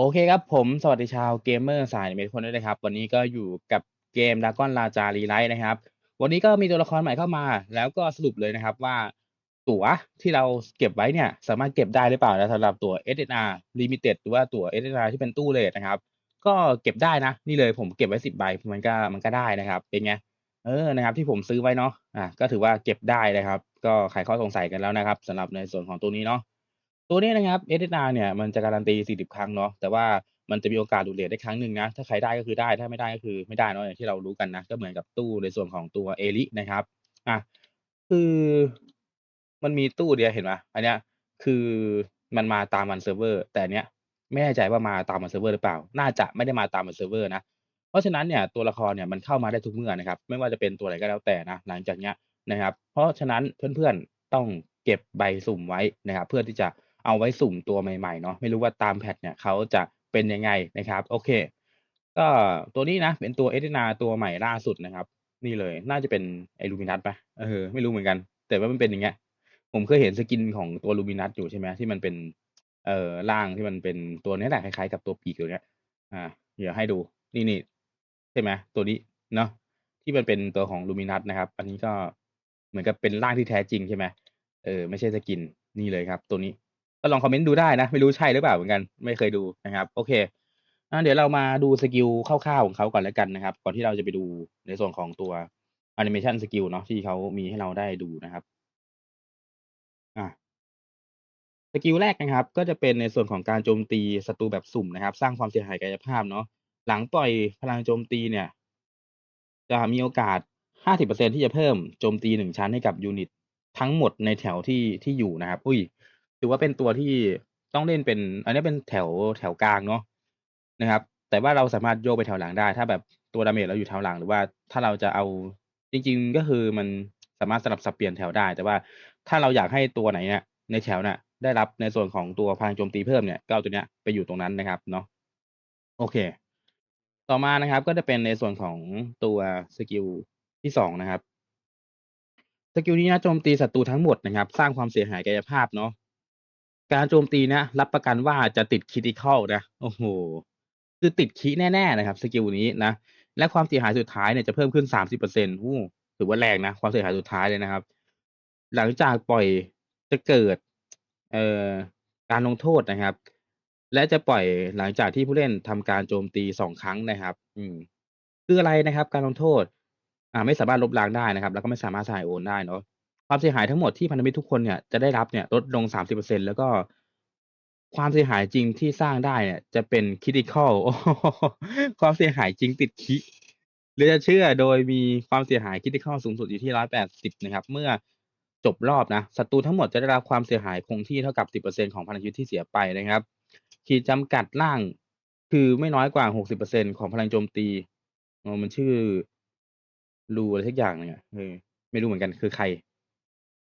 โอเคครับผมสวัสดีชาวเกมเมอร์สายเมทุกคนด้วยนะครับ วันนี้ก็อยู่กับเกม Dragon Raja Relight นะครับ วันนี้ก็มีตัวละครใหม่เข้ามา แล้วก็สรุปเลยนะครับว่าตั๋วที่เราเก็บไว้เนี่ยสามารถเก็บได้หรือเปล่านะสำหรับตั๋ว SNR Limited หรือว่าตั๋ว SNR ที่เป็นตู้เรทนะครับ ก็เก็บได้นะ นี่เลยผมเก็บไว้10ใบมันก็มันก็ได้นะครับ เป็นไงเออนะครับ ที่ผมซื้อไว้เนาะอ่าก็ถือว่าเก็บได้นะครับ ก็ไขข้อสงสัยกันแล้วนะครับสำหรับในส่วนของตัวนี้เนาะ ตัวนี้นะครับ SNR เนี่ยมันจะการันตี 40 ครั้งเนาะแต่ว่ามันจะมีโอกาสหลุดเรทได้ครั้งหนึ่งนะ ถ้าใครได้ก็คือได้ ถ้าไม่ได้ก็คือไม่ได้เนาะอย่างที่เรารู้กันนะ ก็เหมือนกับตู้ในส่วนของตัว Elite นะครับอ่าคือมันมีตู้เดียวเห็นเปล่าอันเนี้ยคือมันมาตามวันเซิร์ฟเวอร์ แต่อันเนี้ยไม่แน่ใจว่ามาตามวันเซิร์ฟเวอร์หรือเปล่า น่าจะไม่ได้มาตามวันเซิร์ฟเวอร์นะเพราะฉะนั้นเนี่ยตัวละครเนี่ยมันเข้ามาได้ทุกเมื่อนะครับ ไม่ว่าจะเป็นตัวไหนก็แล้วแต่นะหลังจากเนี้ยนะครับ เพราะฉะนั้นเพื่อนๆต้องเก็บใบสุ่มไว้นะครับ เพื่อที่จะ เอาไว้สุ่มตัวใหม่ๆเนาะไม่รู้ว่าตามแพทเนี่ยเขาจะเป็นยังไงนะครับ โอเค ก็ตัวนี้นะ เป็นตัว SNR ตัวใหม่ล่าสุดนะครับ นี่เลยน่าจะเป็นไอ้ Luminous เปล่า?เออไม่รู้เหมือนกัน แต่ว่ามันเป็นอย่างเงี้ย ผมเคยเห็นสกินของตัว Luminous อยู่ใช่ไหมที่มันเป็นเอ่อร่างที่มันเป็นตัวนี้แหละคล้ายๆกับตัวปีกตัวเนี้ย อ่า เดี๋ยวให้ดูนี่ๆใช่ไหมตัวนี้เนาะที่มันเป็นตัวของ Luminous นะครับ อันนี้ก็เหมือนกับเป็นร่างที่แท้จริงใช่ไหมเออไม่ใช่สกินนี่เลยครับ ตัวนี้ ก็ลองคอมเมนต์ดูได้นะ ไม่รู้ใช่หรือเปล่าเหมือนกัน ไม่เคยดูนะครับ โอเคอเดี๋ยวเรามาดูสกิลคร่าวๆของเขาก่อนแล้วกันนะครับ ก่อนที่เราจะไปดูในส่วนของตัวแอนิเมชันสกิลเนาะที่เขามีให้เราได้ดูนะครับอาสกิลแรกนะครับ ก็จะเป็นในส่วนของการโจมตีศัตรูแบบสุ่มนะครับ สร้างความเสียหายกายภาพเนาะหลังปล่อยพลังโจมตีเนี่ย จะมีโอกาส 50%ที่จะเพิ่มโจมตี1ชั้นให้กับยูนิต ทั้งหมดในแถวที่ที่อยู่นะครับ อุ๊ย ถือว่าเป็นตัวที่ต้องเล่นเป็น อันนี้เป็นแถวแถวกลางเนาะนะครับ แต่ว่าเราสามารถโยกไปแถวหลังได้ ถ้าแบบตัวดาเมจเราอยู่แถวหลังหรือว่าถ้าเราจะเอาจริง ๆ ก็คือมันสามารถสลับสับเปลี่ยนแถวได้ แต่ว่าถ้าเราอยากให้ตัวไหนเนี่ยในแถวน่ะ ได้รับในส่วนของตัวพลังโจมตีเพิ่มเนี่ยก็เอาตัวเนี้ยไปอยู่ตรงนั้นนะครับเนาะโอเค ต่อมานะครับ ก็จะเป็นในส่วนของตัวสกิลที่2นะครับสกิลนี้นะโจมตีศัตรูทั้งหมดนะครับ สร้างความเสียหายกายภาพเนาะ การโจมตีนี้ยรับประกันว่าจะติด Critical นะ โอ้โฮคือติดคิแน่ ๆ นะครับ สกิลนี้นะ และความเสียหายสุดท้ายเนี่ยจะเพิ่มขึ้น 30%โอ้ถือว่าแรงนะ ความเสียหายสุดท้ายเลยนะครับ หลังจากปล่อยจะเกิด เอ่อ การลงโทษนะครับ และจะปล่อยหลังจากที่ผู้เล่นทำการโจมตี2ครั้งนะครับ อืม คืออะไรนะครับ การลงโทษ อ่า ไม่สามารถลบล้างได้นะครับ แล้วก็ไม่สามารถสายโอนได้เนาะ ความเสียหายทั้งหมดที่พันธมิตรทุกคนเนี่ยจะได้รับเนี่ยลดลง 30%แล้วก็ ความเสียหายจริงที่สร้างได้เนี่ยจะเป็น Critical โอ้ความเสียหายจริงติดคิหลือจะเชื่อโดยมีความเสียหาย Critical สูงสุดอยู่ที่ 180 นะครับ เมื่อจบรอบนะศัตรูทั้งหมดจะได้รับความเสียหายคงที่เท่ากับ 10%ของพลังชีวิตที่เสียไปนะครับ ขีดจำกัดร่างคือไม่น้อยกว่า 60%ของพลังโจมตีอ๋อมันชื่อ Lu อะไรสักอย่างหนึ่งอะเออไม่รู้เหมือนกันคือใคร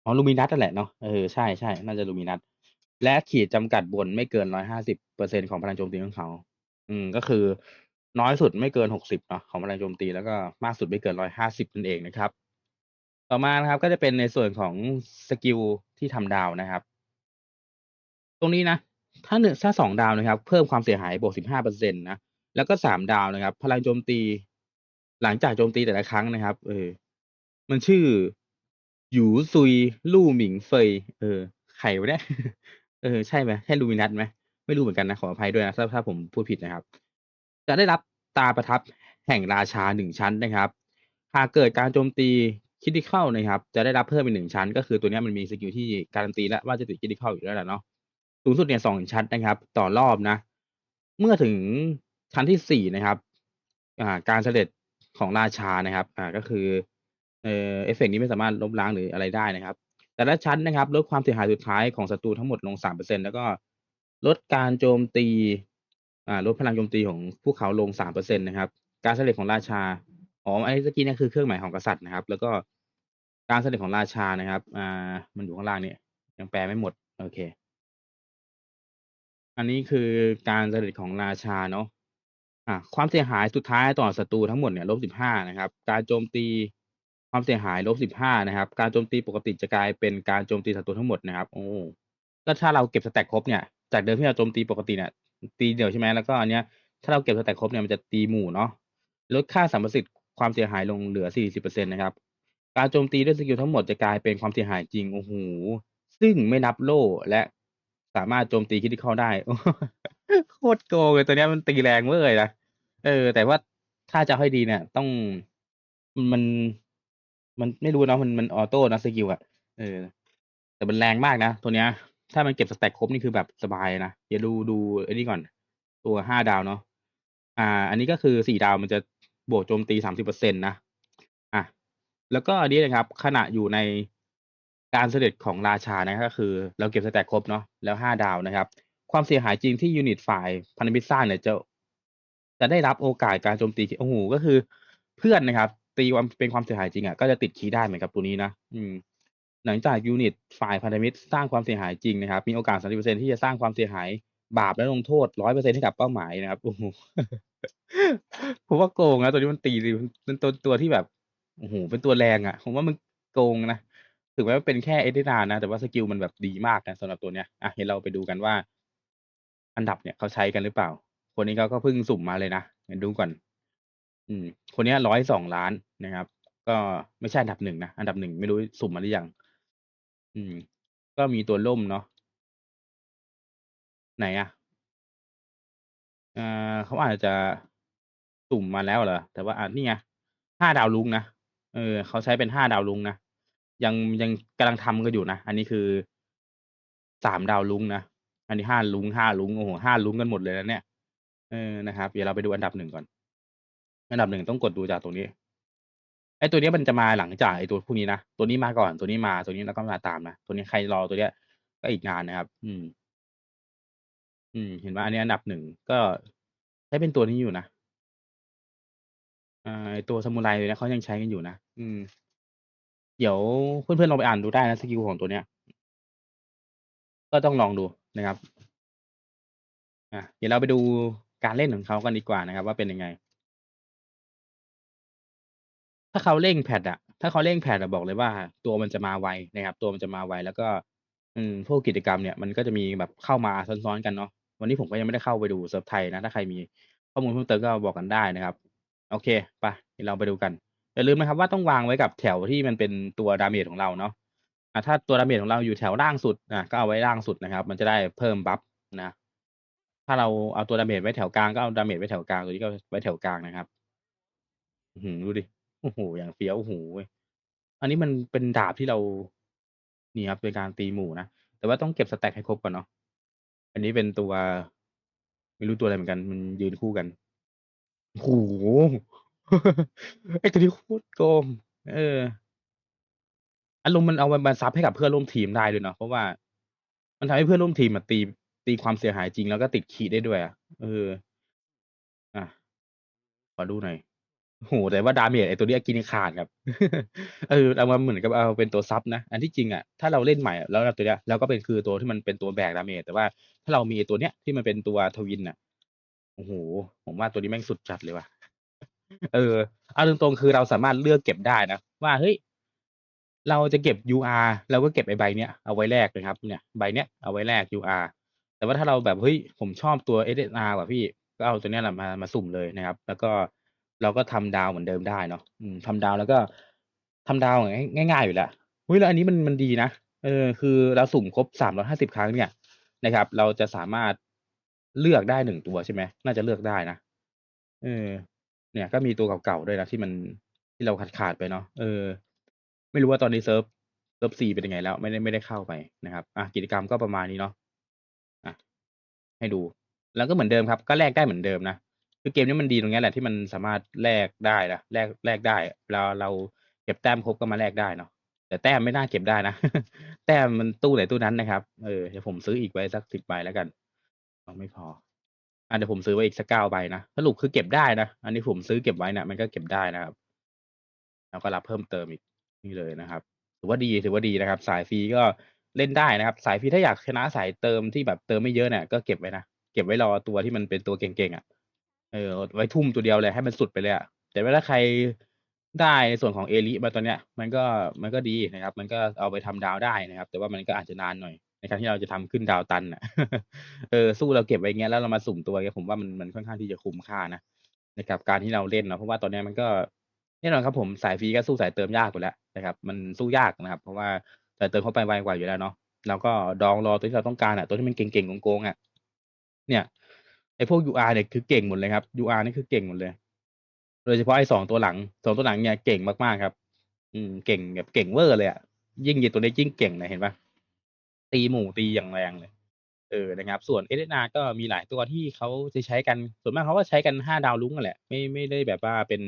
อ๋อ Luminous นั่นแหละเนาะ เออ ใช่ ๆ น่าจะ Luminous และขีดจำกัดบนไม่เกิน 150%ของพลังโจมตีของเขา อืม ก็คือน้อยสุดไม่เกิน 60 เนาะ ของพลังโจมตี แล้วก็มากสุดไม่เกิน 150 นั่นเองนะครับ ต่อมานะครับ ก็จะเป็นในส่วนของสกิลที่ทำดาวนะครับ ตรงนี้นะ ถ้า 1 ถ้า 2 ดาวนะครับ เพิ่มความเสียหายบวก 15%นะ แล้วก็ 3 ดาวนะครับ พลังโจมตี หลังจากโจมตีแต่ละครั้งนะครับ เออ มันชื่อ หยูซุย ลู่หมิงเฟย เออ ใครวะเนี่ย เออ ใช่ไหมใช่ Luminous ไหม?ไม่รู้เหมือนกันนะ ขออภัยด้วยนะ ถ้าถ้าผมพูดผิดนะครับ จะได้รับตาประทับแห่งราชา1ชั้นนะครับ หากเกิดการโจมตี Critical นะครับ จะได้รับเพิ่มอีก1ชั้น ก็คือตัวนี้มันมีสกิลที่การันตีแล้วว่าจะติด Critical อยู่แล้วแหละเนาะ สูงสุดเนี่ย2ชั้นนะครับ ต่อรอบนะ เมื่อถึงชั้นที่4นะครับ อ่า การเสด็จของราชานะครับ อ่า ก็คือ เอ่อเอฟเฟกต์นี้ไม่สามารถลบล้างหรืออะไรได้นะครับ แต่ละชั้นนะครับ ลดความเสียหายสุดท้ายของศัตรูทั้งหมดลง 3%แล้วก็ลดการโจมตีอ่าลดพลังโจมตีของพวกเขาลง 3%นะครับ การเสด็จของราชาอ๋อไอ้เมื่อกี้นี่คือเครื่องหมายของกษัตริย์นะครับ แล้วก็การเสด็จของราชานะครับอ่ามันอยู่ข้างล่างเนี่ยยังแปลไม่หมด โอเค อันนี้คือการเสด็จของราชาเนาะอ่าความเสียหายสุดท้ายต่อศัตรูทั้งหมดเนี่ย -15 นะครับ การโจมตี ความเสียหาย -15 นะครับ การโจมตีปกติจะกลายเป็นการโจมตีศัตรูทั้งหมดนะครับ โอ้ก็ถ้าเราเก็บสแต็กครบเนี่ย จากเดิมที่เราโจมตีปกติเนี่ย ตีเดี่ยวใช่ไหมแล้วก็อันเนี้ย ถ้าเราเก็บสแต็กครบเนี่ยมันจะตีหมู่เนาะ ลดค่าสัมประสิทธิ์ความเสียหายลงเหลือ40%นะครับ การโจมตีด้วยสกิลทั้งหมดจะกลายเป็นความเสียหายจริง โอ้โห ซึ่งไม่นับโล่และสามารถโจมตีคิดที่เข้าได้ โคตรโกงเลยตัวเนี้ยมันตีแรงเว้ยนะ เออ แต่ว่าถ้าจะให้ดีเนี่ย ต้องมัน มันไม่รู้เนาะมันมันออโต้นะสกิลอะเออ แต่มันแรงมากนะ ตัวเนี้ย ถ้ามันเก็บสแต็กครบนี่คือแบบสบายนะเดี๋ยวดูดูไอ้นี่ก่อน ตัวห้าดาวเนาะอ่า อันนี้ก็คือสี่ดาวมันจะบวกโจมตีสามสิบเปอร์เซ็นตนะอะแล้วก็อันนี้นะครับ ขณะอยู่ในการเสด็จของราชานะก็คือ เราเก็บสแต็กครบเนาะแล้วห้าดาวนะครับ ความเสียหายจริงที่ยูนิตฝ่ายพันธมิตรสร้างเนี่ยจะจะได้รับโอกาสการโจมตีโอ้โหก็คือเพื่อนนะครับ ตีความเป็นความเสียหายจริงอะก็จะติดคีย์ได้เหมือนกับตัวนี้นะอืมหลังจากยูนิตฝ่ายพันธมิตรสร้างความเสียหายจริงนะครับ มีโอกาส 30%ที่จะสร้างความเสียหายบาปและลงโทษ 100%ให้กับเป้าหมายนะครับโอ้โหผมว่าโกงนะตัวนี้มันตีเป็นตัวตัวที่แบบโอ้โหเป็นตัวแรงอะ ผมว่ามันโกงนะถึงแม้ว่าเป็นแค่เอเดนานะ แต่ว่าสกิลมันแบบดีมากนะสำหรับตัวเนี้ยอะเดี๋ยวเราไปดูกันว่า อันดับเนี่ยเขาใช้กันหรือเปล่า คนนี้เขาก็เพิ่งสุ่มมาเลยนะเดี๋ยวดูก่อน อืม คนนี้ร้อยสองล้านนะครับ ก็ไม่ใช่อันดับหนึ่งนะ อันดับหนึ่งไม่รู้สุ่มมาหรือยัง อืม ก็มีตัวล่มเนาะ ไหนอะอ่าเขาอาจจะ สุ่มมาแล้วเหรอ แต่ว่า อ่า นี่ไงห้าดาวลุงนะ เออ เขาใช้เป็นห้าดาวลุงนะ ยัง ยัง กำลังทำกันอยู่นะ อันนี้คือสามดาวลุงนะ อันนี้ห้าลุงห้าลุงโอ้โหห้าลุงกันหมดเลยนะเนี่ย เออ นะครับ เดี๋ยวเราไปดูอันดับหนึ่งก่อน อันดับหนึ่งต้องกดดูจากตรงนี้ ไอ้ตัวเนี้ยมันจะมาหลังจากไอ้ตัวพวกนี้นะ ตัวนี้มาก่อน ตัวนี้มา ตัวนี้แล้วก็มาตามนะ ตัวนี้ใครรอตัวเนี้ย ก็อีกนานนะครับ อืม อืม เห็นไหมอันนี้อันดับหนึ่งก็ใช้เป็นตัวนี้อยู่นะอ่าไอ้ตัวซามูไรตัวเนี้ยเขายังใช้กันอยู่นะ อืม เดี๋ยวเพื่อนๆลองไปอ่านดูได้นะสกิลของตัวเนี้ย ก็ต้องลองดูนะครับ อะ เดี๋ยวเราไปดูการเล่นของเขากันดีกว่านะครับ ว่าเป็นยังไง ถ้าเขาเร่งแพดอะ ถ้าเขาเร่งแพดอะ บอกเลยว่าตัวมันจะมาไวนะครับ ตัวมันจะมาไว แล้วก็ อืม พวกกิจกรรมเนี่ยมันก็จะมีแบบเข้ามาซ้อน ๆ กันเนาะ วันนี้ผมก็ยังไม่ได้เข้าไปดูเซิร์ฟไทยนะ ถ้าใครมีข้อมูลเพิ่มเติมก็บอกกันได้นะครับ โอเค ไป เดี๋ยวเราไปดูกัน อย่าลืมนะครับว่าต้องวางไว้กับแถวที่มันเป็นตัวดาเมจของเราเนาะ อ่า ถ้าตัวดาเมจของเราอยู่แถวล่างสุด อ่า ก็เอาไว้ล่างสุดนะครับ มันจะได้เพิ่มบัฟนะ ถ้าเราเอาตัวดาเมจไว้แถวกลาง ก็เอาดาเมจไว้แถวกลาง ตัวนี้ก็ไว้แถวกลางนะครับ อื้อฮือ ดูดิ โอ้โฮ อย่างเฟี้ยวโอ้โฮอันนี้มันเป็นดาบที่เรา นี่ครับ เป็นการตีหมู่นะ แต่ว่าต้องเก็บ สแต็ก ให้ครบก่อนเนาะ อันนี้เป็นตัว ไม่รู้ตัวอะไรเหมือนกัน มันยืนคู่กัน โอ้โฮ ไอ้ตัวนี้โคตรโกง เออ อารมณ์มันเอามา มาซับให้กับเพื่อนร่วมทีมได้ด้วยเนาะ เพราะว่ามันทำให้เพื่อนร่วมทีมอะตี ตีความเสียหายจริง แล้วก็ติดคีย์ได้ด้วยอะ เอออะขอดูหน่อย โอ้โฮแต่ว่าดาเมจไอ้ตัวเนี้ยกินขาดครับ เออเอามาเหมือนกับเอาเป็นตัวซับนะ อันที่จริงอะถ้าเราเล่นใหม่อะแล้วเอาตัวเนี้ยแล้วก็เป็นคือตัวที่มันเป็นตัวแบกดาเมจแต่ว่าถ้าเรามีไอ้ตัวเนี้ยที่มันเป็นตัว Twin น่ะ โอ้โฮผมว่าตัวนี้แม่งสุดจัดเลยว่ะ เออ เอาตรงๆคือเราสามารถเลือกเก็บได้นะ ว่าเฮ้ย เราจะเก็บ UR เราก็เก็บไอ้ใบเนี้ยเอาไว้แลกนะครับ เนี่ยใบเนี้ยเอาไว้แลก UR แต่ว่าถ้าเราแบบเฮ้ยผมชอบตัว SSR ว่ะพี่ก็เอาตัวเนี้ยแหละมามาสุ่มเลยนะครับ แล้วก็ เราก็ทำดาวเหมือนเดิมได้เนาะอืมทำดาวแล้วก็ทำดาวง่ายง่ายๆอยู่แล้วอุ๊ยแล้วอันนี้มันมันดีนะเออคือเราสุ่มครบ350ครั้งเนี่ยนะครับ เราจะสามารถเลือกได้1ตัวใช่ไหมน่าจะเลือกได้นะเออ เนี่ย ก็มีตัวเก่าๆด้วยนะที่มันที่เราขาดๆไปเนาะเออ ไม่รู้ว่าตอนนี้เซิร์ฟเซิร์ฟ4เป็นยังไงแล้ว ไม่ได้ไม่ได้เข้าไปนะครับอะกิจกรรมก็ประมาณนี้เนาะอะให้ดู แล้วก็เหมือนเดิมครับ ก็แลกได้เหมือนเดิมนะ คือเกมนี้มันดีตรงเนี้ยแหละที่มันสามารถแลกได้นะแลกแลกได้เวลาเราเก็บแต้มครบก็มาแลกได้เนาะแต่แต้มไม่น่าเก็บได้นะ แต้มมันตู้ไหนตู้นั้นนะครับเออเดี๋ยวผมซื้ออีกไว้สัก10ใบแล้วกันอ้าไม่พออาเดี๋ยวผมซื้อไว้อีกสัก9ใบนะสรุปคือเก็บได้นะอันนี้ผมซื้อเก็บไว้นี่ยมันก็เก็บได้นะครับ แล้วก็รับเพิ่มเติมอีกนี่เลยนะครับ ถือว่าดีถือว่าดีนะครับ สายฟรีก็เล่นได้นะครับ สายฟรีถ้าอยากชนะสายเติมที่แบบเติมไม่เยอะเนี่ยก็เก็บไว้นะเก็บไว้รอตัวที่มันเป็นตัวเก่งๆอะ เออไว้ทุ่มตัวเดียวเลยให้มันสุดไปเลยอะแต่ว่าถ้าใครได้ในส่วนของ Elite มาตอนเนี้ย มันก็มันก็ดีนะครับ มันก็เอาไปทำดาวได้นะครับ แต่ว่ามันก็อาจจะนานหน่อยในการที่เราจะทำขึ้นดาวตันน่ะเออสู้เราเก็บไว้อย่างเงี้ยแล้วเรามาสุ่มตัวเงี้ยผมว่ามันมันค่อนข้างที่จะคุ้มค่านะนะครับการที่เราเล่นเนาะเพราะว่าตอนเนี้ยมันก็แน่นอนครับผมสายฟรีก็สู้สายเติมยากอยู่แล้วนะครับ มันสู้ยากนะครับ เพราะว่าสายเติมเขาไปไวกว่าอยู่แล้วเนาะเราก็ดองรอตัวที่เราต้องการอะตัวที่มันเก่งๆโกงๆอะเนี่ย อ้พวก UR เนี่ยคือเก่งหมดเลยครับ UR นี่คือเก่งหมดเลย โดยเฉพาะไอ้2ตัวหลัง2ตัวหลังเนี่ยเก่งมากๆครับ อืมเก่งแบบเก่งเวอร์เลยอะยิ่งไอ้ตัวนี้ยิ่งเก่งเลยเห็นปล่าตีหมู่ตีอย่างแรงเลย เออนะครับ ส่วน SSR ก็มีหลายตัวที่เขาจะใช้กันส่วนมากเขาก็ใช้กัน5ดาวรุ้งนั่นแหละ ไม่ไม่ได้แบบว่าเป็น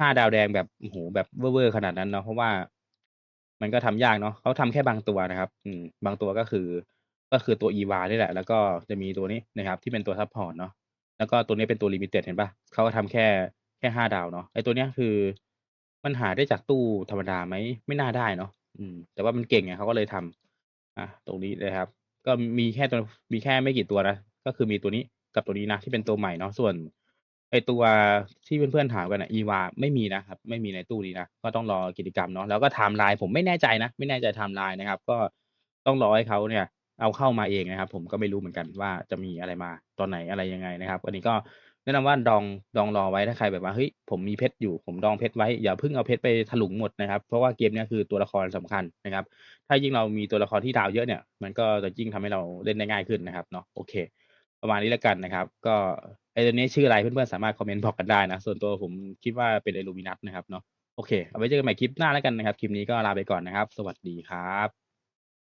5ดาวแดงแบบโอ้โฮแบบเวอร์ๆขนาดนั้นเนาะเพราะว่า มันก็ทำยากเนาะเขาทำแค่บางตัวนะครับ อืม บางตัวก็คือ ก็คือตัว EVA นี่แหละ แล้วก็จะมีตัวนี้นะครับ ที่เป็นตัวซัปพอร์ตเนาะแล้วก็ตัวนี้เป็นตัวลิมิเต็ดเห็นปล่าเขาก็ทำแค่แค่5ดาวเนาะไอ้ตัวเนี้ยคือมันหาได้จากตู้ธรรมดาไหม?ไม่น่าได้เนาะอืม แต่ว่ามันเก่งไงเขาก็เลยทำอาตรงนี้นะครับ ก็มีแค่ตัวมีแค่ไม่กี่ตัวนะก็คือมีตัวนี้กับตัวนี้นะที่เป็นตัวใหม่เนาะส่วนไอ้ตัวที่เพื่อนๆถามกันน่ะ EVA ไม่มีนะครับ ไม่มีในตู้นี้นะก็ต้องรอกิจกรรมเนาะแล้วก็ไทม์ไลน์ผมไม่แน่ใจนะ ไม่แน่ใจไทม์ไลน์นะครับ ก็ต้องรอให้เขาเนี่ย เอาเข้ามาเองนะครับ ผมก็ไม่รู้เหมือนกันว่าจะมีอะไรมาตอนไหนอะไรยังไงนะครับอันนี้ก็แนะนำว่าดองดองรอไว้ถ้าใครแบบว่าเฮ้ยผมมีเพชรอยู่ผมดองเพชรไว้อย่าเพิ่งเอาเพชรไปถลุงหมดนะครับเพราะว่าเกมนี้คือตัวละครสำคัญนะครับ ถ้ายิ่งเรามีตัวละครที่ดาวเยอะเนี่ยมันก็จะยิ่งทำให้เราเล่นได้ง่ายขึ้นนะครับเนาะโอเค ประมาณนี้แล้วกันนะครับ ก็ไอตัวนี้ชื่ออะไรเพื่อนๆสามารถคอมเมนต์บอกกันได้นะ ส่วนตัวผมคิดว่าเป็น Illuminus นะครับเนาะโอเคเอาไว้เจอกันใหม่คลิปหน้าแล้วกันนะครับ คลิปนี้ก็ลาไปก่อนนะครับ สวัสดีครับ